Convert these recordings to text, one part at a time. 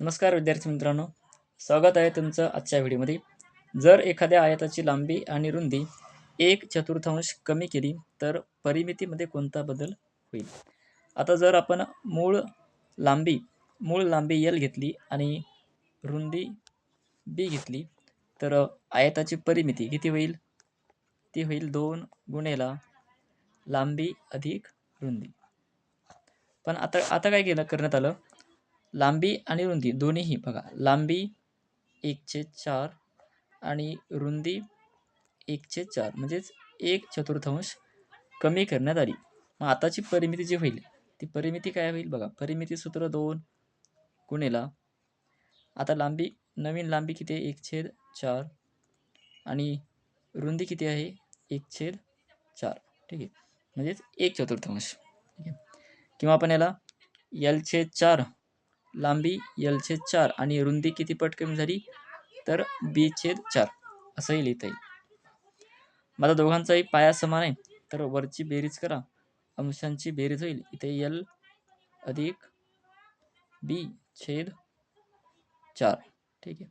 नमस्कार विद्यार्थी मित्रांनो. स्वागत आहे तुमचं आजच्या व्हिडिओमध्ये. जर एखाद्या आयताची लांबी आणि रुंदी एक चतुर्थांश कमी केली तर परिमितीमध्ये कोणता बदल होईल? आता जर आपण मूळ लांबी मूळ लांबी यल घेतली आणि रुंदी बी घेतली तर आयताची परिमिती किती होईल? ती होईल दोन गुणेला लांबी अधिक रुंदी. पण आता आता काय केलं करण्यात आलं? लांबी आणि रुंदी दोन्हीही बघा. लांबी एकशे चार आणि रुंदी एकशे चार. म्हणजेच एक चतुर्थांश कमी करण्यात आली. मग आताची परिमिती जी होईल ती परिमिती काय होईल बघा. परिमिती सूत्र दोन गुणेला आता लांबी नवीन लांबी किती आहे? एक छेद चार आणि रुंदी किती आहे? एक छेद चार. ठीक आहे. म्हणजेच एक चतुर्थांश. ठीक आहे. किंवा आपण याला यल छेद चार लांबी यल छेद चार आणि रुंदी किती पट कमी झाली? तर बी छेद चार असंही लिहिता येईल. माझा दोघांचाही पाया समान आहे तर वरची बेरीज करा. अंशांची बेरीज होईल. इथे यल अधिक बी छेद चार. ठीक आहे.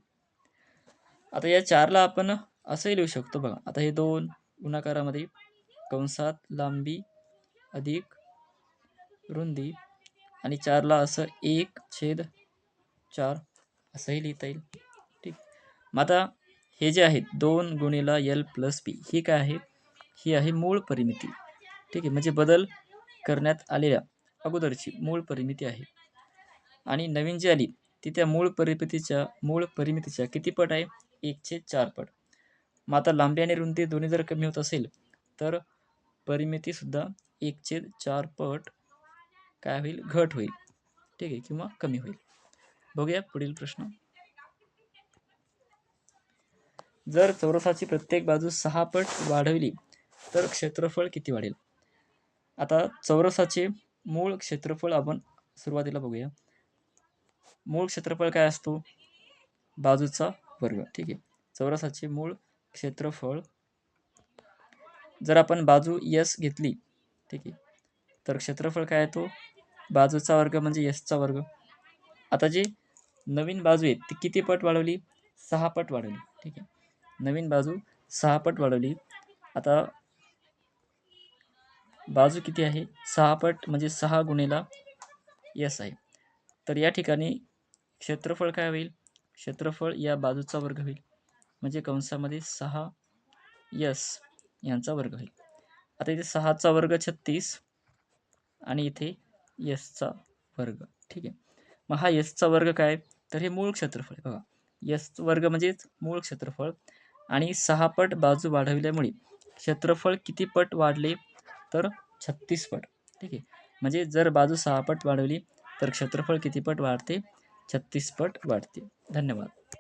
आता या चारला आपण असंही लिहू शकतो बघा. आता हे दोन गुणाकारामध्ये कंसात लांबी अधिक रुंदी आणि चारला असं एक छेद चार असंही लिहिता येईल. ठीक. मग आता हे जे आहेत दोन गुणिला यल प्लस पी ही काय आहे? ही आहे मूळ परिमिती. ठीक आहे. म्हणजे बदल करण्यात आलेल्या अगोदरची मूळ परिमिती आहे. आणि नवीन जी आली ती त्या मूळ परिमितीच्या मूळ परिमितीच्या किती पट आहे? एकशे चार पट. मग आता लांबी आणि रुंदी दोन्ही जर कमी होत असेल तर परिमितीसुद्धा एकशे चार पट काय होईल? घट होईल. ठीक आहे किंवा कमी होईल. बघूया पुढील प्रश्न. जर चौरसाची प्रत्येक बाजू सहा पट वाढवली तर क्षेत्रफळ किती वाढेल? आता चौरसाचे मूळ क्षेत्रफळ आपण सुरुवातीला बघूया. मूळ क्षेत्रफळ काय असतो? बाजूचा वर्ग. ठीक आहे. चौरसाचे मूळ क्षेत्रफळ जर आपण बाजू यस घेतली ठीक आहे तर क्षेत्रफळ काय आहे तो? बाजूचा वर्ग म्हणजे यसचा वर्ग. आता जी नवीन बाजू आहे ती किती पट वाढवली? सहा पट वाढवली. ठीक आहे. नवीन बाजू सहा पट वाढवली. आता बाजू किती आहे? सहा पट म्हणजे सहा गुणेला यस आहे. तर या ठिकाणी क्षेत्रफळ काय होईल? क्षेत्रफळ या बाजूचा वर्ग होईल. म्हणजे कंसामध्ये सहा यस यांचा वर्ग होईल. आता इथे सहाचा वर्ग छत्तीस. आणि इथे यसचा वर्ग. ठीक आहे. मग हा यसचा वर्ग काय? तर हे मूळ क्षेत्रफळ आहे. बघा. यस वर्ग म्हणजेच मूळ क्षेत्रफळ आणि सहा पट बाजू वाढविल्यामुळे क्षेत्रफळ किती पट वाढले? तर छत्तीस पट. ठीक आहे. म्हणजे जर बाजू सहा पट वाढवली तर क्षेत्रफळ किती पट वाढते? छत्तीस पट वाढते. धन्यवाद.